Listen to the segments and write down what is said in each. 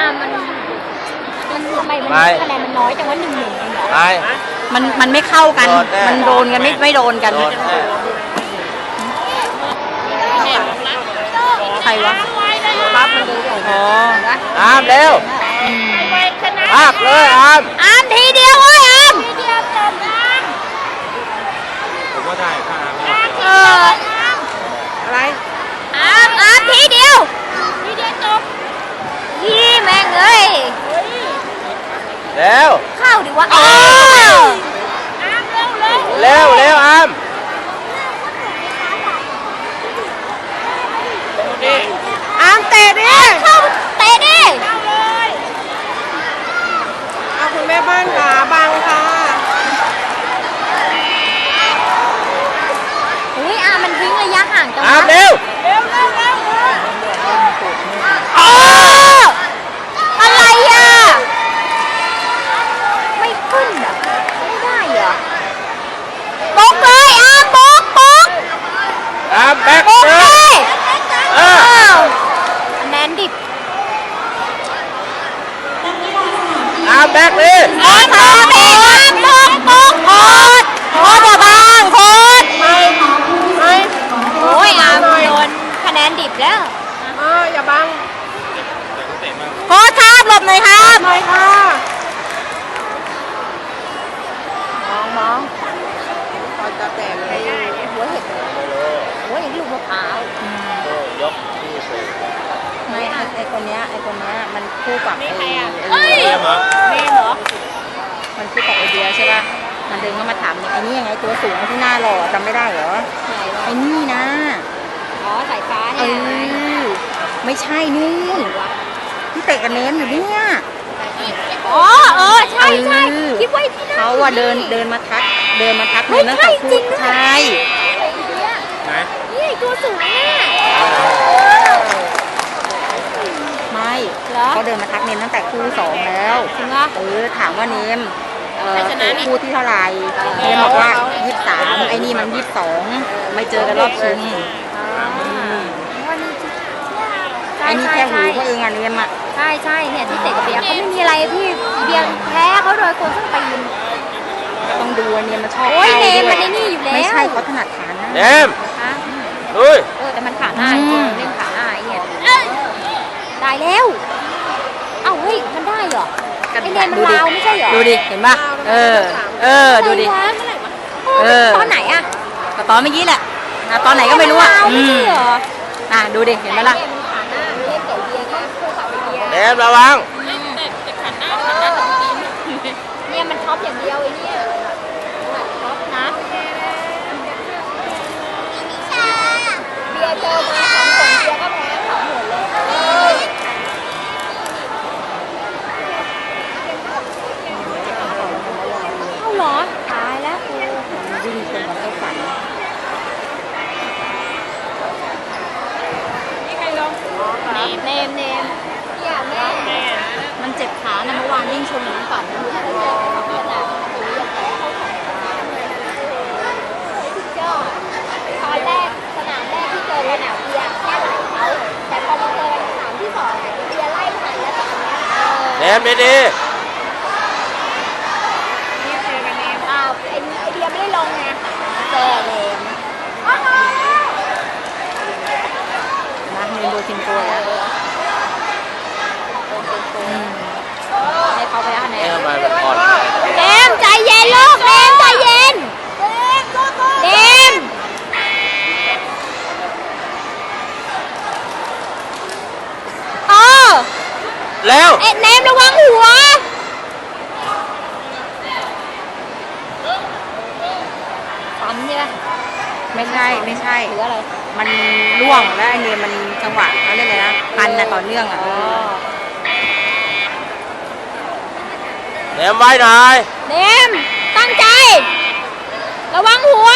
อ่ามัน มันทำไมมันไปคะแนนมันน้อยจังว่าหนึ่งหนึ่งเองเหรอไป มันมันไม่เข้ากัน โดนแน่ มันโดนกันไม่ไม่โดนกันโดนแน่ใครวะรับมันดูอ๋ออามเร็วภาคเลยอามอามทีเดียวเว้ยอามทีเดียวจบนะผมว่าได้ถ้าอามเออ อะไร อามอามทีเดียว ทีเดียวจบ ยี่แม่งเอ้ย เร็ว เข้าดิวะเออ อ้ามเร็วเร็ว เร็วเร็วอาม อามเตะดิเข้าเตะดิ เอาคุณแม่บ้านขาบังค่ะ อุ้ยอามันทิ้งระยะห่างจัง อาม วะ เร็ว เร็วเร็วเร็ว เอออะไรอะ ไม่ ขึ้นเหรอไม่ได้เหรอบกเลยอามบกบกอามแบ็คบกเลเลยยเอออ้าวคะแนนดิบอามแบ็คเลยโคตรทำเองอามบกบกโคตรโคตรบ้างโคตรไม่ไม่โอ้ยอามโดนคะแนนดิบแล้วอ่าอย่าบังโคตรครับหลบหน่อยครับหน่อยค่ะมองมอง ตอนจะแตกเลย หัวเห็ดหัวอย่างลูกมะพร้าวย กที่สูง ไม่ไอ้ไอคนเนี้ยไอคนเนี้ยมันคู่กับไอเอ้ยเยี่ยมเหรอแม่เหรอมันคู่กับไอเดียใช่ป่ะมันเดินเข้ามาถามเนี่ยไอ้นี่ยังไงตัวสูงที่หน้าหล่อจำไม่ได้เหรอไหนวะไอ้นี่นะอ๋อสายฟ้าเอเนี่ยอไม่ใช่นู่นที่เตะกันเน้นอยู่เนี่ย อ๋อเออใช่ใช่เออ คิดว่าพี่น่เขาอะเดินเดินมาทักเดินมาทักเฮ้เลยยตั้งแต่ใช่พูจริดงด้วย ใช่ ไหน นี่ตัวสูงแน่ ไม่ เหรอเขาเดินมาทักเนมตั้งแต่คู่สองแล้วจริงเหรอ เออถามว่าเนมเออใครชนะนี่คู่ที่เท่าไหร่เนมบอกว่ายี่สิบสามไอ้นี่มันยี่สิบสองไม่เจอกันรอบชิงวันนี้ใช่ไอ้นี่ใช่แค่หูใช่เขาเองอะเนมอะใช่ใช่เนี่ยที่เตะกับเบียร์เขาไม่มีอะไรพี่เบียร์แพ้เขาโดยคนส้นตีนก็ต้องดูอะเนมมันชอบโอ้ยข้าเนมด้วมันไอ้นี่อยู่แล้วไม่ใช่เขาถนัดขาหน้าเนมฮะลุยเออแต่มันขาหน้าจริงอืมเล่นขาหน้าไอ้เนี่ยได้แล้วเอ้าเฮ้ยมันได้เหรอไอ้เนมมันลาวไม่ใช่เหรอดูดิ เห็นป่ะ เออ เออ ดูดิอะไรวะเมื่อไหร่วะเอเอออตอนไหนอะก็ตอนเมื่อกี้แหละอะตอนไหนก็ไม่รู้อะลาวอืไม่มใช่เหรออะดูดิ เห็นไหมล่ะเนี่ยมันขาหน้าเล่นกับเบียร์เนี่ยคู่กับเบียร์เนมระวัง เนี่ยมันท็อปอย่างเดียวไอ้เนี่ยท็อปนะเบียร์เจอมาสองคนเบียร์ก็แพ้สองหมดเลยเอาเหรอตายแล้วกู วิ่งเป็นกับเจ้าฝัน เนมเนมเนมเนี่ยแม่มันเจ็บขานะเมื่อวานวิ่งชนกับน้องฝันสุดยอดตอนแรกสนามแรกที่เจอกันอะเบียร์แค่ไหลเขาแต่พอมาเจอกันสนามที่สองอะเบียร์ไล่ทันแล้วตอนเนี้ยเออเนมดีอ้าวไอ้ไอเดียไม่ได้ลงไงเจอเลย นะเมนโดทินโกแล้วอืม ให้เขาไปคะ ๆ แน เน น มมาแบบอ่อน เนมใจเย็นลูกเนมใจเย็นเนมเออ เร็วเอ็ดเนมระวังหัวปั๊มใช่ไหมไม่ใช่ไม่ใช่ หรืออะไร มันล่วงแล้วไอเนมมันจังหวะเขาเรียกอะไรนะพันนะต่อเนื่องอะเนมไว้หน่อย เนม ตั้งใจ ระวังหัว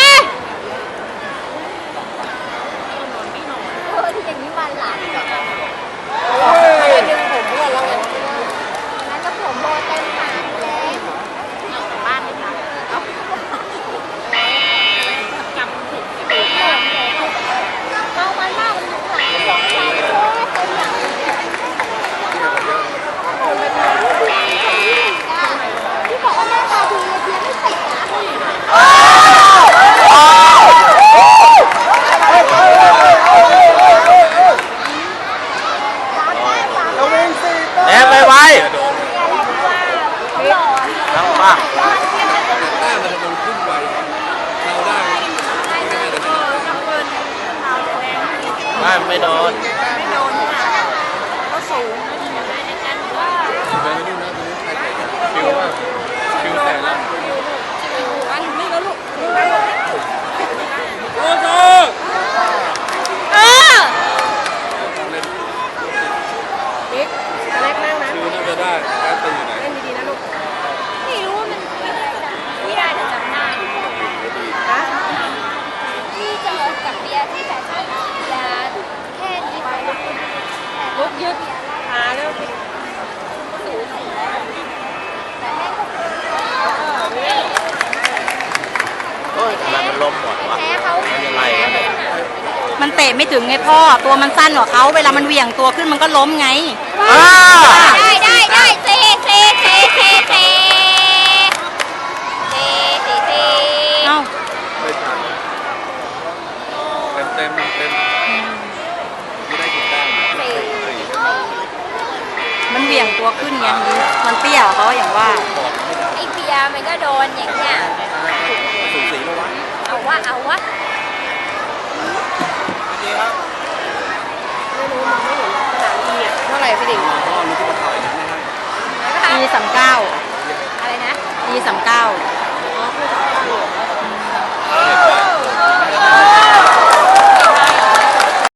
เออที่อย่างนี้มันหลับดึงผมด้วย บ้านไม่นอนไม่โดนค่ะก็สูงไปดูนะด้ในกันฟิวว่าคิวแต่ละกคิวหวอันนี้ก็ลูลูก ล้มหมดวะแพ้เขามันยังไงวะเนี่ยมันเตะไม่ถึงไงพ่อ ตัวมันสั้นกว่าเขาเวลามันเหวี่ยงตัวขึ้นมันก็ล้มไงอ้าได้ได้ได้เซเซเซเซเซเซเซเซเอ้าไม่ทันเต็มเต็มเต็มไม่ได้กินแต้มนะสี่มันเหวี่ยงตัวขึ้นไงมันเตี้ยกว่าเขาอย่างว่า ไอเบียร์มันก็โดนอย่างเงี้ย สูสีแล้ววะ เอาวะเอาวะดีครับไม่รู้มองไม่เห็นสนามอีอะเท่าไหร่พี่ดิ่งพ่อรู้ที่มาถ่ายนะไม่ให้นะคะ E สามเก้าอะไรนะ E สามเ